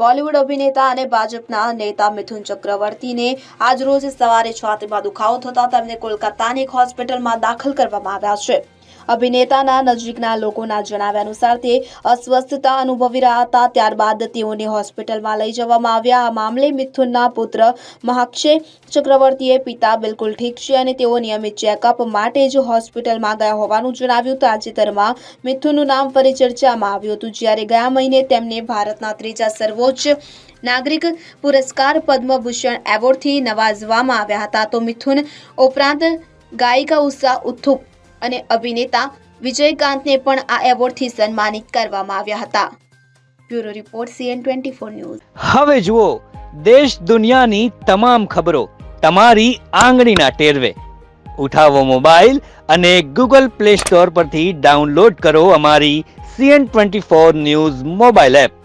બોલિવૂડ અભિનેતા અને ભાજપના નેતા મિથુન ચક્રવર્તીને આજરોજ સવારે છાતીમાં દુખાવો થતા તેમને કોલકાતાની એક હોસ્પિટલમાં દાખલ કરવામાં આવ્યા છે. અભિનેતાના નજીકના લોકોના જણાવ્યા અનુસાર તે અસ્વસ્થતા અનુભવી રહ્યા હતા. ત્યારબાદ તેઓને હોસ્પિટલમાં લઈ જવામાં આવ્યા. આ મામલે મિથુનના પુત્ર મહાક્ષય ચક્રવર્તીએ પિતા બિલકુલ ઠીક છે અને તેઓ નિયમિત ચેકઅપ માટે જ હોસ્પિટલમાં ગયા હોવાનું જણાવ્યું તાજેતરમાં મિથુનનું નામ ફરી ચર્ચામાં આવ્યું હતું, જ્યારે ગયા મહિને તેમને ભારતના ત્રીજા સર્વોચ્ચ નાગરિક પુરસ્કાર પદ્મભૂષણ એવોર્ડથી નવાજવામાં આવ્યા હતા. તો મિથુન ઉપરાંત ગાયિકા ઉષા ઉથુપ અને અભિનેતા વિજયકાંતને પણ આ એવોર્ડથી સન્માનિત કરવામાં આવ્યા હતા. Bureau report, CN twenty four news. હવે જુઓ, દેશ દુનિયાની તમામ ખબરો તમારી આંગળીના ટેરવે. ઉઠાવો મોબાઈલ અને ગૂગલ પ્લે સ્ટોર પરથી ડાઉનલોડ કરો અમારી CN twenty four news mobile app.